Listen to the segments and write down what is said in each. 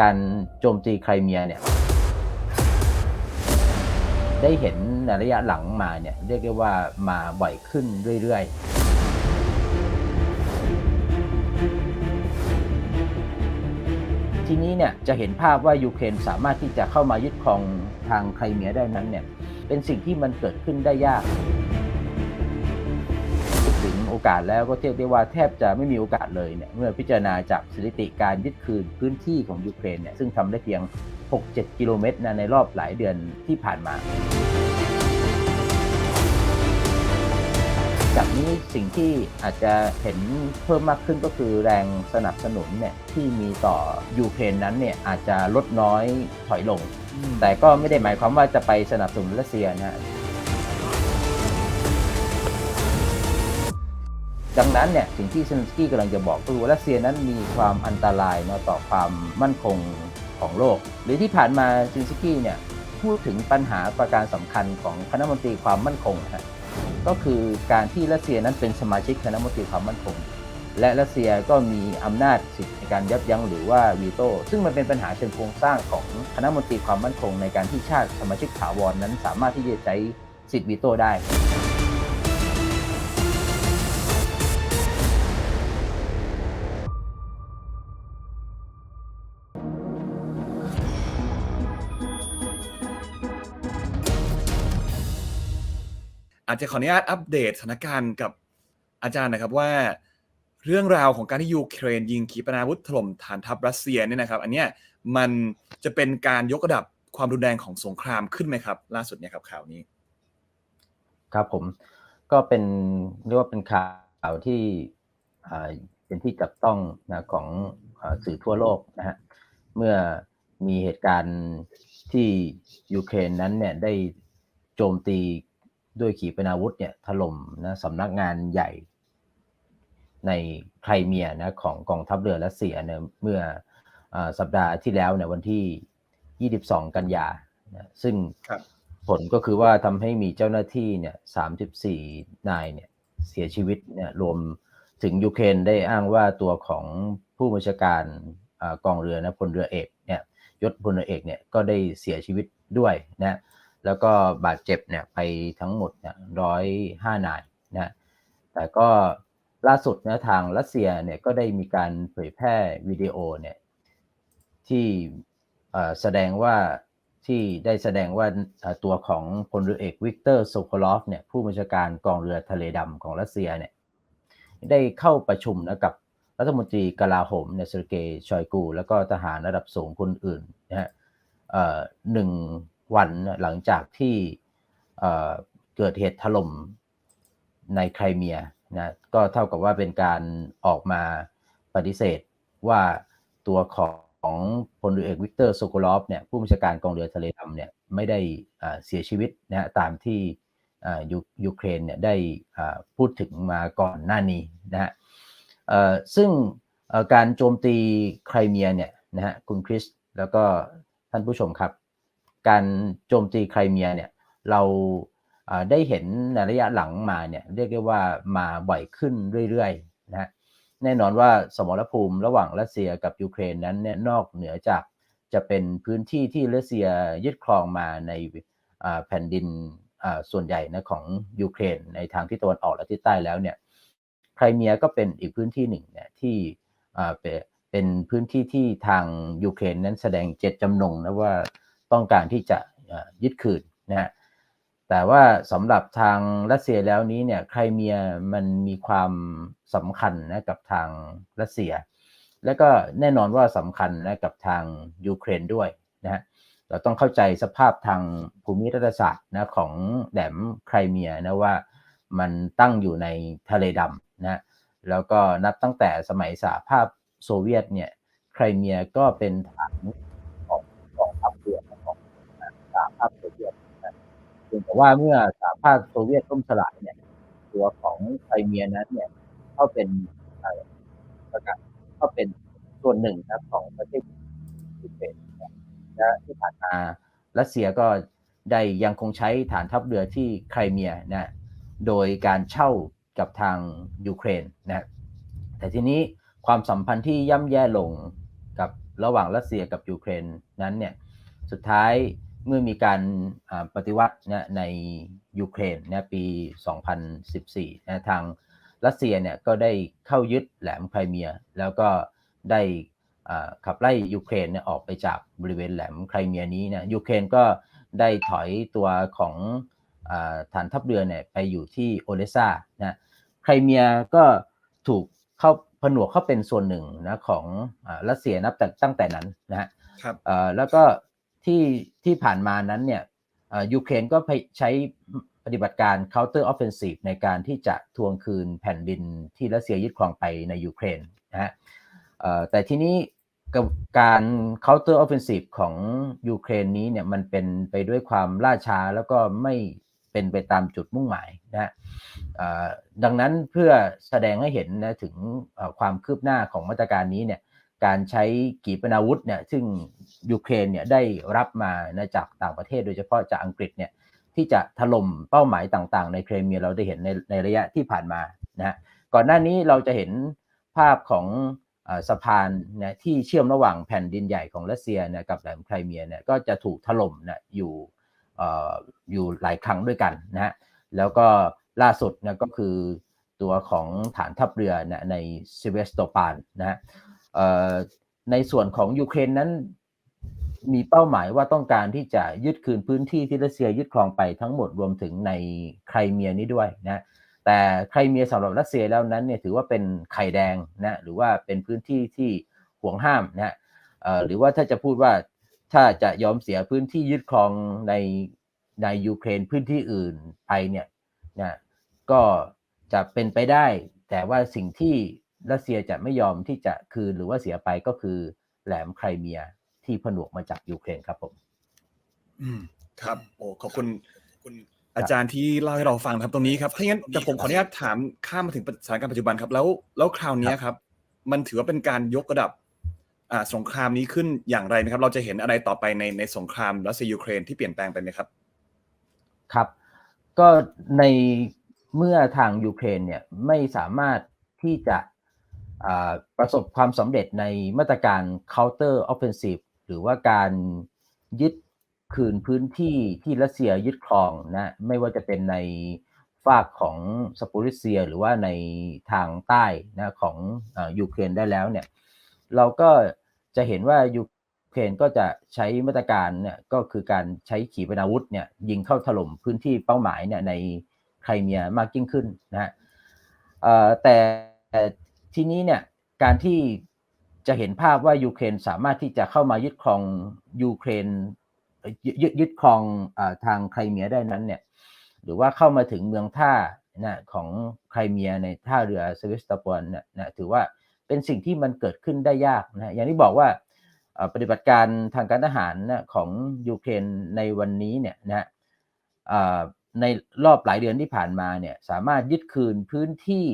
การโจมตีไครเมียเนี่ย ได้เห็นในระยะหลังมาเนี่ย เรียกได้ว่ามาบ่อยขึ้นเรื่อยๆทีนี้เนี่ยจะเห็นภาพว่ายูเครนสามารถที่จะเข้ามายึดครองทางไครเมียได้นั้นเนี่ยเป็นสิ่งที่มันเกิดขึ้นได้ยาก อกาสแล้วก็เทียบได้ว่าแทบจะไม่มีโอกาสเลยเนี่ยเมื่อพิจารณาจากสถิติการยึดคืนพื้นที่ของยูเครนเนี่ยซึ่งทำได้เพียง 6-7 กิโลเมตรนะในรอบหลายเดือนที่ผ่านมาจากนี้สิ่งที่อาจจะเห็นเพิ่มมากขึ้นก็คือแรงสนับสนุนเนี่ยที่มีต่อยูเครนนั้นเนี่ยอาจจะลดน้อยถอยลง แต่ก็ไม่ได้หมายความว่าจะไปสนับสนุนรัสเซียนะ ดังนั้นเนี่ยสิ่งที่เซนสกี้กำลังจะบอกก็คือว่ารัสเซียนั้นมีความอันตรายเนาะต่อความมั่นคงของโลก หรือที่ผ่านมาเซนสกี้เนี่ยพูดถึงปัญหาประการสำคัญของคณะมนตรีความมั่นคงนะฮะก็คือการที่รัสเซียนั้นเป็นสมาชิกคณะมนตรีความมั่นคง และรัสเซียก็มีอำนาจสิทธิในการยับยั้งหรือว่าวีโต้ซึ่งมันเป็นปัญหาเชิงโครงสร้างของคณะมนตรีความมั่นคง ในการที่ชาติสมาชิกถาวรนั้น สามารถที่จะใช้สิทธิวีโต้ได้ อาจจะขออนุญาตอัปเดตสถานการณ์กับอาจารย์นะครับว่า เรื่องราวของการที่ยูเครนยิงขีปนาวุธถล่มฐานทัพรัสเซียเนี่ยนะครับ อันเนี้ยมันจะเป็นการยกระดับความรุนแรงของสงครามขึ้นไหมครับ ล่าสุดเนี่ยครับข่าวนี้ ครับผมก็เป็นเรียกว่าเป็นข่าวที่เป็นที่จับต้องนะของอสื่อทั่วโลกนะฮะเมื่อมีเหตุการณ์ที่ยูเครนนั้นเนี่ยได้โจมตี ด้วยขีปนาวุธเนี่ยถล่มนะสำนักงานใหญ่ในไครเมียนะของกองทัพเรือรัสเซียเนี่ยเมื่ออาสัปดาห์ที่แล้วเนี่ยวันที่ 22 กันยานะซึ่งครับผลก็คือว่าทำให้มีเจ้าหน้าที่เนี่ย34 นายเนี่ยเสียชีวิตเนี่ยรวมถึงยูเครนได้อ้างว่าตัวของผู้บัญชาการอากองเรือนะพลเรือเอกเนี่ยยศพลเรือเอกเนี่ยก็ได้เสียชีวิตด้วยนะ แล้วก็บาดเจ็บเนี่ยไปทั้งหมดเนี่ยร้อยห้านายนะแต่ก็ล่าสุดนะทางรัสเซียเนี่ยก็ได้มีการเผยแพร่วิดีโอเนี่ยที่อ่อแสดงว่าที่ได้แสดงว่าตัวของพลเรือเอกวิกเตอร์โซโคลอฟเนี่ยผู้บัญชาการกองเรือทะเลดำของรัสเซียเนี่ยได้เข้าประชุมนะกับรัฐมนตรีกลาโหมเนี่ยเซอร์เกย์ชอยกู แล้วก็ทหารระดับสูงคนอื่นนะฮะอ่อหนึ่ง วันหลังจากที่เกิดเหตุถล่มในไครเมียนะก็เท่ากับว่าเป็นการออกมาปฏิเสธว่าตัวของพลเรือเอกวิกเตอร์โซโคลอฟเนี่ยผู้บัญชาการกองเรือทะเลดำเนี่ยไม่ได้เสียชีวิตนะตามที่ยูยูเครนเนี่ยได้พูดถึงมาก่อนหน้านี้นะฮะซึ่งการโจมตีไครเมียเนี่ยนะฮะคุณคริสแล้วก็ท่านผู้ชมครับ การโจมตีไครเมียเนี่ยเราได้เห็นในระยะหลังมาเนี่ยเรียกได้ว่ามาบ่อยขึ้นเรื่อยๆนะแน่นอนว่าสมรภูมิระหว่างรัสเซียกับยูเครนนั้นเนี่ยนอกเหนือจากจะเป็นพื้นที่ที่รัสเซียยึดครองมาในแผ่นดินส่วนใหญ่นะของยูเครนในทางที่ตะวันออกและที่ใต้แล้วเนี่ยไครเมียก็เป็นอีกพื้นที่หนึ่งเนี่ยที่เป็นเป็นพื้นที่ที่ทางยูเครนนั้นแสดงเจตจำนงนะว่า ต้องการที่จะยึดคืนนะฮะแต่ว่าสำหรับทางรัสเซียแล้วนี้เนี่ยไครเมียมันมีความสำคัญนะกับทางรัสเซีย และก็แน่นอนว่าสำคัญนะกับทางยูเครนด้วยนะฮะเราต้องเข้าใจสภาพทางภูมิรัฐศาสตร์นะของแหลมไครเมียนะว่ามันตั้งอยู่ในทะเลดำนะแล้วก็นับตั้งแต่สมัยสหภาพโซเวียตเนี่ยไครเมียก็เป็นฐาน พียงแต่ว่าเมื่อสหภาพโซเวียตล่มสลายเนี่ย ตัวของไครเมียนั้นเนี่ยก็เป็นประกาศก็เป็นส่วนหนึ่งนะของประเทศยูเครนนะและที่ผ่านมารัสเซียก็ได้ยังคงใช้ฐานทัพเรือที่ไครเมียนะโดยการเช่ากับทางยูเครนนะแต่ทีนี้ความสัมพันธ์ที่ย่ำแย่ลงกับระหว่างรัสเซียกับยูเครนนั้นเนี่ยสุดท้าย เมื่อมีการอ่าปฏิวัตินะในยูเครนนะปี 2014นะทางรัสเซียเนี่ยก็ได้เข้ายึดแหลมไครเมีย แล้วก็ได้อ่าขับไล่ยูเครนเนี่ยออกไปจากบริเวณแหลมไครเมียนี้นะยูเครนก็ได้ถอยตัวของอาฐานทัพเรือเนี่ยไปอยู่ที่โอเดซานะไครเมียก็ถูกเข้าผนวกเข้าเป็นส่วนหนึ่งนะของอารัสเซียนับแต่ตั้งแต่นั้นนะฮะครับเอ่อแล้วก็ ที่ที่ผ่านมานั้นเนี่ยยูเครนก็ใช้ปฏิบัติการ counter offensive ในการที่จะทวงคืนแผ่นดินที่รัสเซียยึดครองไปในยูเครนนะฮะแต่ทีนี้การ counter offensive ของยูเครนนี้เนี่ยมันเป็นไปด้วยความล่าช้าแล้วก็ไม่เป็นไปตามจุดมุ่งหมายนะฮะดังนั้นเพื่อแสดงให้เห็นนะถึงความคืบหน้าของมาตรการนี้เนี่ย การใช้ขีปนาวุธเนี่ยซึ่งยูเครนเนี่ยได้รับมานะจากต่างประเทศโดยเฉพาะจากอังกฤษเนี่ยที่จะถล่มเป้าหมายต่างๆ ในเครเมียเราได้เห็นในในระยะที่ผ่านมานะฮะก่อนหน้านี้เราจะเห็นภาพของอสะพานนะที่เชื่อมระหว่างแผ่นดินใหญ่ของรัสเซียนะกับแหลมไครเมียเนี่ยก็จะถูกถล่มนะอยู่อ่อยู่หลายครั้งด้วยกันนะฮะแล้วก็ล่าสุดนะก็คือตัวของฐานทัพเรือนะในซิเวสโตปานนะฮะ ในส่วนของยูเครนนั้นมีเป้าหมายว่าต้องการที่จะยึดคืนพื้นที่ที่รัสเซียยึดครองไปทั้งหมดรวมถึงในไครเมียนี้ด้วยนะแต่ไครเมียสำหรับรัสเซียแล้วนั้นเนี่ยถือว่าเป็นไข่แดงนะหรือว่าเป็นพื้นที่ที่ห่วงห้ามนะหรือว่าถ้าจะพูดว่าถ้าจะยอมเสียพื้นที่ยึดครองในในยูเครนพื้นที่อื่นไปเนี่ยนะก็จะเป็นไปได้ แต่ว่าสิ่งที่ รัสเซียจะไม่ยอมที่จะคืนหรือว่าเสียไปก็คือแหลมไครเมียที่ผนวกมาจากยูเครนครับผม อืม ครับโอ้ขอบคุณคุณอาจารย์ที่เล่าให้เราฟังครับตรงนี้ครับถ้างั้นแต่ผมขออนุญาตถามข้ามมาถึงสถานการณ์ปัจจุบันครับ แล้วแล้วคราวนี้ครับ มันถือว่าเป็นการยกระดับอ่าสงครามนี้ขึ้นอย่างไรไหมครับ เราจะเห็นอะไรต่อไปในในสงครามรัสเซียยูเครนที่เปลี่ยนแปลงไปไหมครับ ครับ ก็ในเมื่อทางยูเครนเนี่ยไม่สามารถที่จะอ่า ประสบความสำเร็จในมาตรการ counter offensive หรือว่าการยึดคืนพื้นที่ที่รัสเซียยึดครองนะไม่ว่าจะเป็นในฝากของสปูริเซีย หรือว่าในทางใต้นะของอยูเครนได้แล้วเนี่ยเราก็จะเห็นว่ายูเครนก็จะใช้มาตรการเนี่ยก็คือการใช้ขีปนาวุธเนี่ยยิงเข้าถล่มพื้นที่เป้าหมายเนี่ยในไครเมียมากยิ่งขึ้นนะฮะแต่ ทีนี้เนี่ยการที่จะเห็นภาพว่ายูเครนสามารถที่จะเข้ามายึดครองยูเครนยึดยึดครองอทางไครเมียได้นั้นเนี่ยหรือว่าเข้ามาถึงเมืองท่านะของไครเมียในท่าเรือเซเวสตาปอนเนี่ยนะถือว่าเป็นสิ่งที่มันเกิดขึ้นได้ยากนะอย่างที่บอกว่าปฏิบัติการทางการทหารนะของยูเครนในวันนี้เนี่ยนะในรอบหลายเดือนที่ผ่านมาเนี่ยสามารถยึดคืนพื้นที่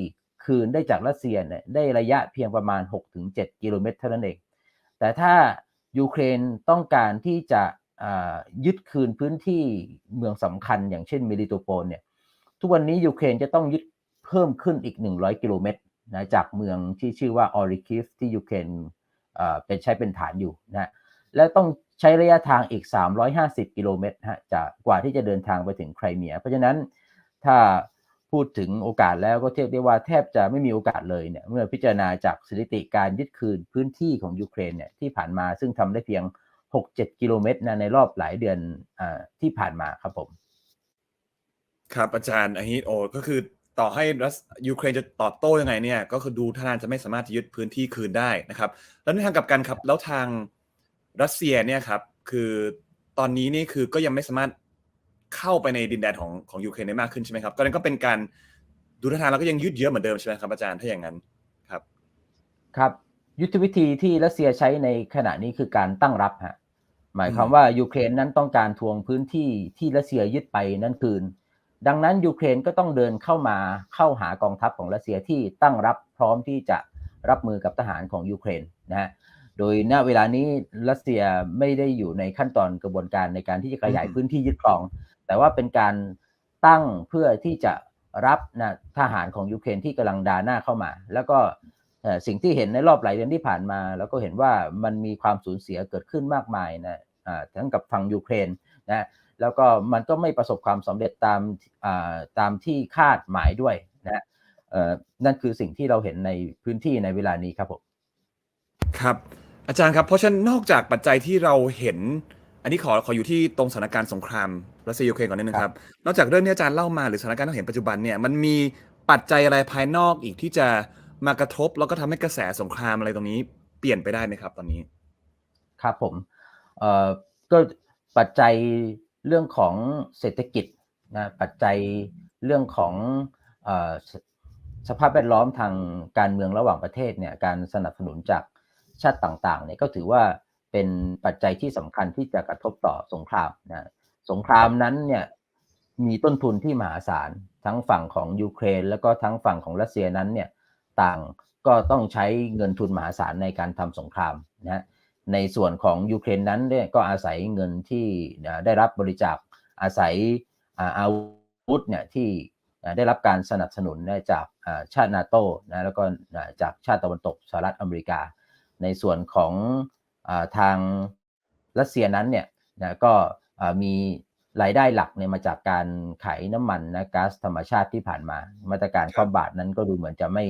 คืนได้จากรัสเซียเนี่ยได้ระยะเพียงประมาณ 6-7 กิโลเมตรเท่านั้นเอง แต่ถ้ายูเครนต้องการที่จะยึดคืนพื้นที่เมืองสำคัญอย่างเช่นเมลิโตโปลเนี่ยทุกวันนี้ยูเครนจะต้องยึดเพิ่มขึ้นอีก 100 กิโลเมตรนะจากเมืองที่ชื่อว่าออริคิฟที่ยูเครนเป็นใช้เป็นฐานอยู่นะฮะและต้องใช้ระยะทางอีก 350 กิโลเมตรฮะจากกว่าที่จะเดินทางไปถึงไครเมีย เพราะฉะนั้นถ้า พูดถึงโอกาสแล้วก็เทียบได้ว่าแทบจะไม่มีโอกาสเลยเนี่ยเมื่อพิจารณาจากสถิติการยึดคืนพื้นที่ของยูเครนเนี่ยที่ผ่านมาซึ่งทำได้เพียง 6-7 กิโลเมตรนะในรอบหลายเดือนอที่ผ่านมาครับผม ครับอาจารย์อันนี้โอ้ก็คือต่อให้รัสยูเครนจะตอบโต้ยังไงเนี่ย ก็คือดูท่าทางจะไม่สามารถยึดพื้นที่คืนได้นะครับ แล้วในทางกลับกันครับ แล้วทางรัสเซียเนี่ยครับ คือตอนนี้นี่คือก็ยังไม่สามารถ เข้าไปในดินแดนของของยูเครนได้มากขึ้นใช่ไหมครับ ก็นั่นก็เป็นการดูท่าทางแล้วก็ยังยืดเยื้อเหมือนเดิมใช่ไหมครับอาจารย์ถ้าอย่างนั้นครับครับ ยุทธวิธีที่รัสเซียใช้ในขณะนี้คือการตั้งรับฮะหมายความอืมว่ายูเครนนั้นต้องการทวงพื้นที่ที่รัสเซียยึดไปนั่นคืน ดังนั้นยูเครนก็ต้องเดินเข้ามาเข้าหากองทัพของรัสเซียที่ตั้งรับพร้อมที่จะรับมือกับทหารของยูเครนนะฮะโดยณเวลานี้รัสเซียไม่ได้อยู่ในขั้นตอนกระบวนการในการที่จะขยายอืมพื้นที่ยึดครอง แต่ว่าเป็นการตั้งเพื่อที่จะรับนะทหารของยูเครนที่กำลังดาหน้าเข้ามา แล้วก็สิ่งที่เห็นในรอบหลายเดือนที่ผ่านมา แล้วก็เห็นว่ามันมีความสูญเสียเกิดขึ้นมากมายนะอ่าทั้งกับทางยูเครนนะแล้วก็มันก็ไม่ประสบความสำเร็จตามตามที่คาดหมายด้วยนะเออนั่นคือสิ่งที่เราเห็นในพื้นที่ในเวลานี้ครับผมครับ อาจารย์ครับเพราะฉะนั้นนอกจากปัจจัยที่เราเห็น อันนี้ขอขออยู่ที่ตรงสถานการณ์สงครามรัสเซียยูเครนก่อนนิดนึงครับ นอกจากเรื่องที่อาจารย์เล่ามาหรือสถานการณ์ที่เราเห็นปัจจุบันเนี่ยมันมีปัจจัยอะไรภายนอกอีกที่จะมากระทบ แล้วก็ทำให้กระแสสงครามอะไรตรงนี้เปลี่ยนไปได้ไหมครับตอนนี้ ครับผมเอ่อก็ปัจจัยเรื่องของเศรษฐกิจนะปัจจัยเรื่องของเอ่อสสภาพแวดล้อมทางการเมืองระหว่างประเทศเนี่ยการสนับสนุนจากชาติต่างๆเนี่ยก็ถือว่า เป็นปัจจัยที่สำคัญที่จะกระทบต่อสงครามนะสงครามนั้นเนี่ยมีต้นทุนที่มหาศาลทั้งฝั่งของยูเครน แล้วก็ทั้งฝั่งของรัสเซียนั้นเนี่ยต่างก็ต้องใช้เงินทุนมหาศาลในการทำสงครามนะในส่วนของยูเครนนั้นเนี่ยก็อาศัยเงินที่ได้รับบริจาคอาศัยอาวุธเนี่ยที่ได้รับการสนับสนุนจากชาตินาโตนะแล้วก็จากชาติตะวันตกสหรัฐอเมริกา ในส่วนของ ทางรัสเซียนั้นเนี่ยนะก็มีรายได้หลักเนี่ยมาจากการขายน้ำมันนะก๊าซธรรมชาติที่ผ่านมา มาตรการคว่ำบาตรนั้นก็ดูเหมือนจะไม่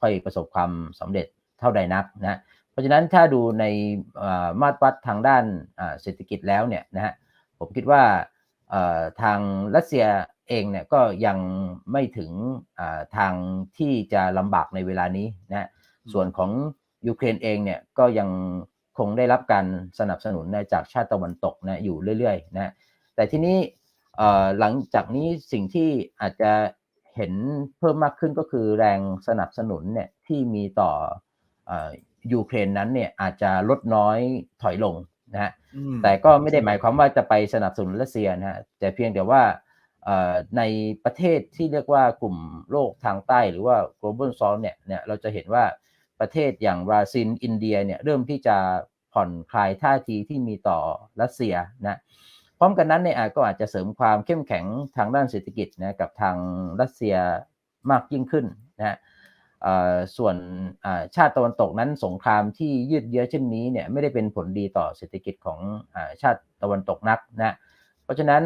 ค่อยประสบความสำเร็จเท่าใดนักนะเพราะฉะนั้นถ้าดูในมาตรวัดทางด้านเศรษฐกิจแล้วเนี่ยนะฮะผมคิดว่าทางรัสเซียเองเนี่ยก็ยังไม่ถึงทางที่จะลำบากในเวลานี้นะส่วนของยูเครนเองเนี่ยก็ยัง คงได้รับการสนับสนุนจากชาติตะวันตกนะอยู่เรื่อยๆนะแต่ทีนี้หลังจากนี้สิ่งที่อาจจะเห็นเพิ่มมากขึ้นก็คือแรงสนับสนุนเนี่ยที่มีต่อยูเครนนั้นเนี่ยอาจจะลดน้อยถอยลงนะฮะแต่ก็ไม่ได้หมายความว่าจะไปสนับสนุนรัสเซียนะฮะแต่เพียงแต่ว่าในประเทศที่เรียกว่ากลุ่มโลกทางใต้หรือว่า global south เนี่ยเนี่ยเราจะเห็นว่า ประเทศอย่างบราซิลอินเดียเนี่ยเริ่มที่จะผ่อนคลายท่าทีที่มีต่อรัสเซียนะพร้อมกันนั้นเนี่ยก็อาจจะเสริมความเข้มแข็งทางด้านเศรษฐกิจนะกับทางรัสเซียมากยิ่งขึ้นนะส่วนชาติตะวันตกนั้นสงครามที่ยืดเยื้อเช่นนี้เนี่ยไม่ได้เป็นผลดีต่อเศรษฐกิจของชาติตะวันตกนักนะเพราะฉะนั้น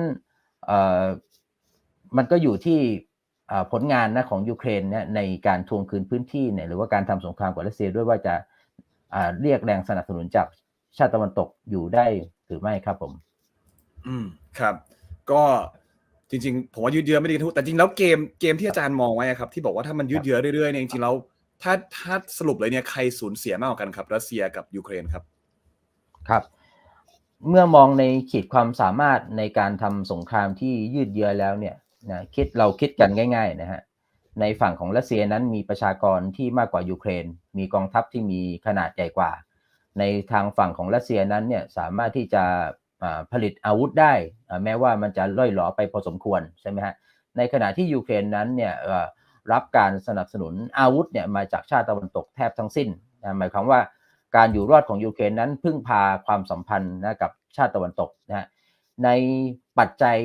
มันก็อยู่ที่ ผลงานนะของยูเครนเนี่ยในการทวงคืนพื้นที่เนี่ยหรือว่าการทำสงครามกับรัสเซียด้วยว่าจะเรียกแรงสนับสนุนจากชาติตะวันตกอยู่ได้หรือไม่ครับผม อืมครับ ก็จริงๆผมว่ายืดเยื้อไม่ดีทุกแต่จริงแล้วเกมเกมที่อาจารย์มองไว้ครับ ที่บอกว่าถ้ามันยืดเยื้อเรื่อยๆเนี่ยจริงๆแล้วถ้าถ้าสรุปเลยเนี่ยใครสูญเสียมากกว่ากันครับรัสเซียกับยูเครนครับ ครับ เมื่อมองในขีดความสามารถในการทำสงครามที่ยืดเยื้อแล้วเนี่ย นะคิดเราคิดกันง่าย ๆ นะฮะในฝั่งของรัสเซียนั้นมีประชากรที่มากกว่ายูเครน มีกองทัพที่มีขนาดใหญ่กว่า ในทางฝั่งของรัสเซียนั้นเนี่ยสามารถที่จะผลิตอาวุธได้ แม้ว่ามันจะล่อยหลอไปพอสมควรใช่ไหมฮะในขณะที่ยูเครนนั้นเนี่ยรับการสนับสนุนอาวุธเนี่ยมาจากชาติตะวันตกแทบทั้งสิ้นนะหมายความว่าการอยู่รอดของยูเครนนั้นพึ่งพาความสัมพันธ์นะกับชาติตะวันตกนะฮะในปัจจัย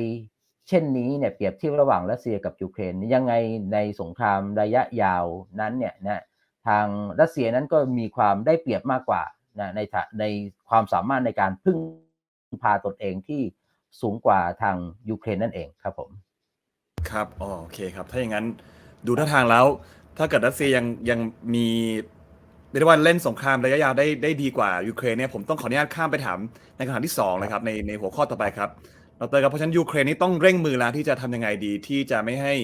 เช่นนี้เนี่ยเปรียบเทียบระหว่างรัสเซียกับยูเครนยังไงในสงครามระยะยาวนั้นเนี่ยนะทางรัสเซียนั้นก็มีความได้เปรียบมากกว่านะในในความสามารถในการพึ่งพาตนเองที่สูงกว่าทางยูเครนนั่นเองครับผมครับอ๋อโอเคครับ ถ้าอย่างนั้นดูท่าทางแล้ว ถ้าเกิดรัสเซียยังยังมีเรียกว่าเล่นสงครามระยะยาวได้ได้ดีกว่ายูเครนเนี่ยผมต้องขออนุญาตข้ามไปถามในคำถามที่2เลยครับในในหัวข้อต่อไปครับ ดรครับเพราะฉะนั้นยูเครนนี่ต้องเร่งมือแล้วที่จะทำยังไงดีที่จะไม่ให้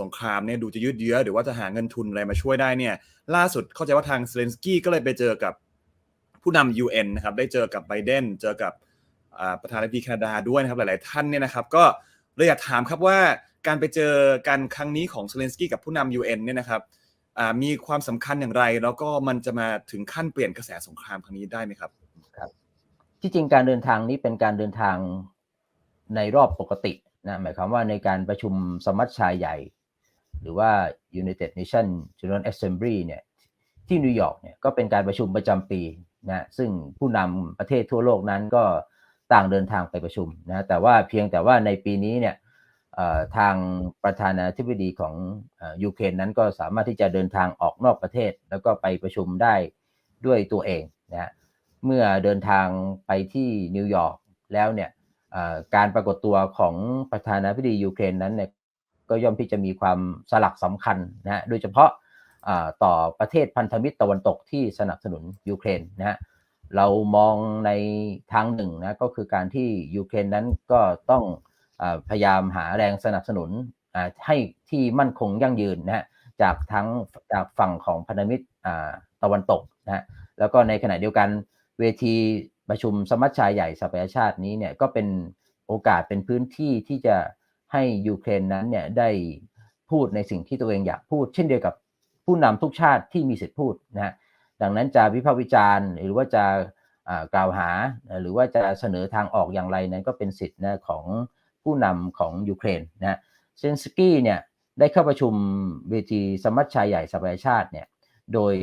สงครามเนี่ยดูจะยืดเยื้อหรือว่าจะหาเงินทุนอะไรมาช่วยได้เนี่ยล่าสุดเข้าใจว่าทางเซเลนสกี้ก็เลยไปเจอกับผู้นำ UN นะครับได้เจอกับไบเดนเจอกับประธานาธิบดีแคนาดาด้วยนะครับหลาย ๆ ท่านเนี่ยนะครับ ก็เลยอยากถามครับว่าการไปเจอกันครั้งนี้ของเซเลนสกี้กับผู้นำ UN เนี่ยนะครับมีความสำคัญอย่างไร แล้วก็มันจะมาถึงขั้นเปลี่ยนกระแสสงครามครั้งนี้ได้ไหมครับครับ ที่จริงการเดินทางนี้เป็นการเดินทาง ในรอบปกตินะหมายความว่าในการประชุมสมัชชาใหญ่ หรือว่า United Nations General Assembly เนี่ยที่นิวยอร์กเนี่ยก็เป็นการประชุมประจำปีนะซึ่งผู้นำประเทศทั่วโลกนั้นก็ต่างเดินทางไปประชุมนะแต่ว่าเพียงแต่ว่าในปีนี้เนี่ยทางประธานาธิบดีของอยูเครนนั้นก็สามารถที่จะเดินทางออกนอกประเทศ แล้วก็ไปประชุมได้ด้วยตัวเองนะเมื่อเดินทางไปที่นิวยอร์กแล้วเนี่ย การปรากฏตัวของประธานาธิบดียูเครนนั้นเนี่ยก็ย่อมที่จะมีความสลักสำคัญนะฮะโดยเฉพาะต่อประเทศพันธมิตรตะวันตกที่สนับสนุนยูเครนนะฮะเรามองในทางหนึ่งนะก็คือการที่ยูเครนนั้นก็ต้องอพยายามหาแรงสนับสนุนให้ที่มั่นคงยั่งยืนนะฮะจากทั้งจากฝั่งของพันธมิตรตะวันตกนะฮะแล้วก็ในขณะเดียวกันเวที ประชุมสมัชชาใหญ่สหประชาชาตินี้เนี่ยก็เป็นโอกาสเป็นพื้นที่ที่จะให้ยูเครนนั้นเนี่ยได้พูดในสิ่งที่ตัวเองอยากพูด เช่นเดียวกับผู้นำทุกชาติที่มีสิทธิพูดนะฮะดังนั้นจะวิพากษ์วิจารณ์ หรือว่าจะกล่าวหาหรือว่าจะเสนอทางออกอย่างไรนั้นก็เป็นสิทธิ์นะของผู้นำของยูเครนนะเซนสกี้เนี่ยได้เข้าประชุมเวทีสมัชชาใหญ่สหประชาชาติเนี่ยโดย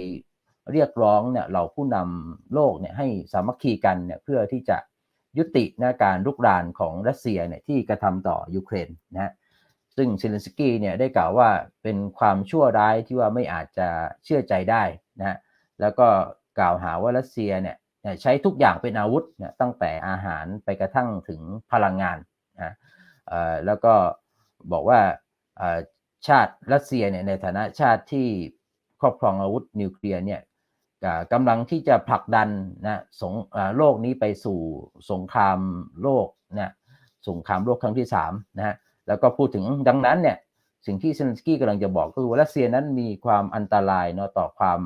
เรียกร้องเนี่ยเหล่าผู้นำโลกเนี่ยให้สามัคคีกันเนี่ยเพื่อที่จะยุตินะการลุกรานของรัสเซียเนี่ยที่กระทำต่อยูเครนนะฮะซึ่งเซเลนสกี้เนี่ยได้กล่าวว่าเป็นความชั่วร้ายที่ว่าไม่อาจจะเชื่อใจได้นะฮะแล้วก็กล่าวหาว่ารัสเซียเนี่ยใช้ทุกอย่างเป็นอาวุธนะตั้งแต่อาหารไปกระทั่งถึงพลังงานนะแล้วก็บอกว่าชาติรัสเซียเนี่ยในฐานะชาติที่ครอบครองอาวุธนิวเคลียร์เนี่ย กำลังที่จะผลักดันนะสงโลกนี้ไปสู่สงครามโลกนะสงครามโลกครั้งที่3นะฮะแล้วก็พูดถึงดังนั้นเนี่ยสิ่งที่เซนสกี้กำลังจะบอกก็คือว่ารัสเซียนั้นมีความอันตรายเนาะต่อความ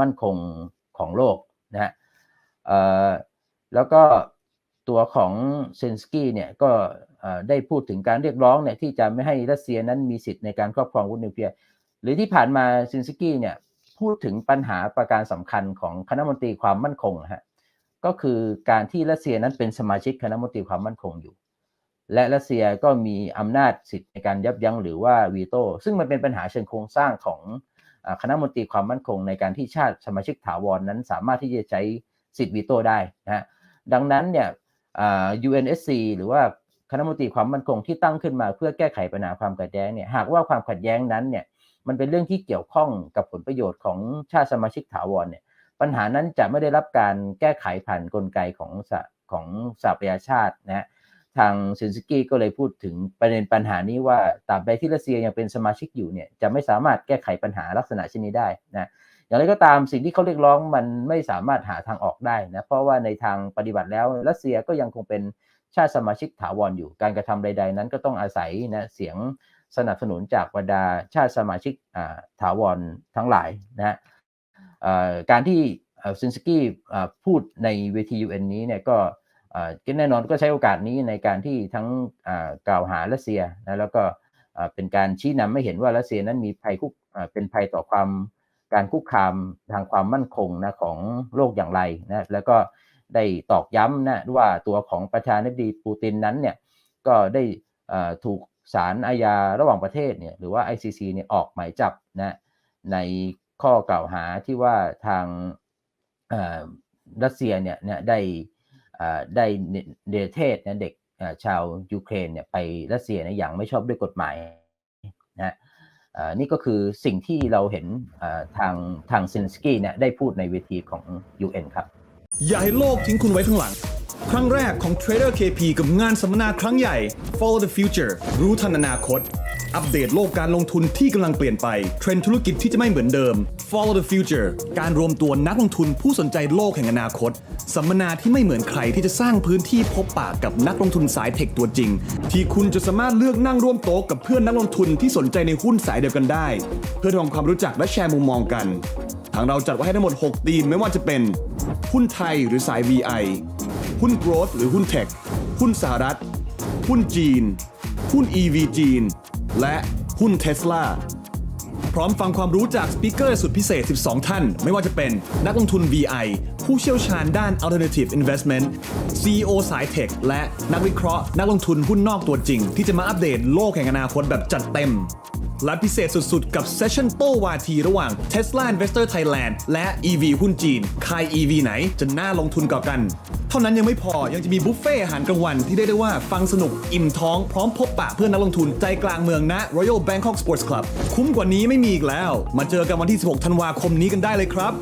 มั่นคงของโลกนะฮะแล้วก็ตัวของเซนสกี้เนี่ยก็ได้พูดถึงการเรียกร้องเนี่ยที่จะไม่ให้รัสเซียนั้นมีสิทธิ์ในการครอบครองวุธนิวเคลียร์หรือที่ผ่านมาเซนสกี้เนี่ย พูดถึงปัญหาประการสำคัญของคณะมนตรีความมั่นคงนะฮะก็คือการที่รัสเซียนั้นเป็นสมาชิกคณะมนตรีความมั่นคงอยู่ และรัสเซียก็มีอำนาจสิทธิ์ในการยับยั้งหรือว่าวีโต้ซึ่งมันเป็นปัญหาเชิงโครงสร้างของคณะมนตรีความมั่นคง ในการที่ชาติสมาชิกถาวรนนั้น สามารถที่จะใช้สิทธิวีโต้ได้นะฮะดังนั้นเนี่ยอ่า UNSC หรือว่าคณะมนตรีความมั่นคงที่ตั้งขึ้นมาเพื่อแก้ไขปัญหาความขัดแย้งเนี่ยหากว่าความขัดแย้งนั้นเนี่ย มันเป็นเรื่องที่เกี่ยวข้องกับผลประโยชน์ของชาติสมาชิกถาวรเนี่ยปัญหานั้นจะไม่ได้รับการแก้ไขผ่านกลไกของของสหประชาชาตินะฮะทางซินสกี้ก็เลยพูดถึงประเด็นปัญหานี้ว่าตราบใดที่รัสเซียยังเป็นสมาชิกอยู่เนี่ยจะไม่สามารถแก้ไขปัญหาลักษณะเช่นนี้ได้นะอย่างไรก็ตามสิ่งที่เขาเรียกร้องมันไม่สามารถหาทางออกได้นะเพราะว่าในทางปฏิบัติแล้วรัสเซียก็ยังคงเป็นชาติสมาชิกถาวรอยู่ การกระทำใด ๆ นั้นก็ต้องอาศัยนะเสียง สนับสนุนจากบรรดาชาติสมาชิกถาวรทั้งหลายนะฮะการที่ซินสกี้พูดในเวที UN นี้เนี่ยก็ก็แน่นอนก็ใช้โอกาสนี้ในการที่ทั้งกล่าวหารัสเซียนะแล้วก็เป็นการชี้นำไม่เห็นว่ารัสเซียนั้นมีภัยคุกเป็นภัยต่อความการคุกคามทางความมั่นคงนะของโลกอย่างไรนะแล้วก็ได้ตอกย้ำนะว่าตัวของประธานาธิบดีปูตินนั้นเนี่ยก็ได้ถูก ศาลอาญาระหว่างประเทศเนี่ยหรือว่า ICC เนี่ยออกหมายจับนะในข้อกล่าวหาที่ว่าทางรัสเซียเนี่ยได้ได้เดเทศนะเด็กชาวยูเครนเนี่ยไปรัสเซียนะอย่างไม่ชอบด้วยกฎหมายนะนี่ก็คือสิ่งที่เราเห็นทางทางซินสกี้เนี่ยได้พูดในเวทีของ UN ครับ อย่าให้โลกทิ้งคุณไว้ข้างหลัง ครั้งแรกของ Trader KP กับงานสัมมนาครั้งใหญ่ Follow the Future รู้ทันอนาคต อัปเดตโลกการลงทุนที่กำลังเปลี่ยนไป เทรนด์ธุรกิจที่จะไม่เหมือนเดิม Follow the Future การรวมตัวนักลงทุนผู้สนใจโลกแห่งอนาคต สัมมนาที่ไม่เหมือนใครที่จะสร้างพื้นที่พบปะกับนักลงทุนสายเทคตัวจริง ที่คุณจะสามารถเลือกนั่งร่วมโต๊ะกับเพื่อนนักลงทุนที่สนใจในหุ้นสายเดียวกันได้ เพื่อทำความรู้จักและแชร์มุมมองกัน ทางเราจัดไว้ให้ทั้งหมด 6 ธีมไม่ว่าจะเป็นหุ้นไทยหรือสาย VI หุ้น growth หรือหุ้น tech หุ้นสหรัฐ หุ้นจีน หุ้น EV จีน และหุ้น Tesla พร้อมฟังความรู้จากสปิเกอร์สุดพิเศษ 12 ท่าน ไม่ว่าจะเป็นนักลงทุน VI ผู้เชี่ยวชาญด้าน Alternative Investment CEO สายเทค และนักวิเคราะห์ นักลงทุนหุ้นนอกตัวจริง ที่จะมาอัปเดตโลกแห่งอนาคตแบบจัดเต็ม และพิเศษสุดๆ กับเซสชั่นโต้วาทีระหว่าง Tesla Investor Thailand และ EV หุ้นจีน ใคร EV ไหนจะน่าลงทุนกว่ากัน เท่านั้นยังไม่พอยังจะมีบุฟเฟ่อาหารกลางวันที่ได้ได้ว่าฟังสนุกอิ่มท้องพร้อมพบปะเพื่อนนักลงทุนใจกลางเมืองณ Royal Bangkok Sports Club คุ้มกว่านี้ไม่มีอีกแล้ว มาเจอกันวันที่ 16 ธันวาคมนี้กันได้เลยครับ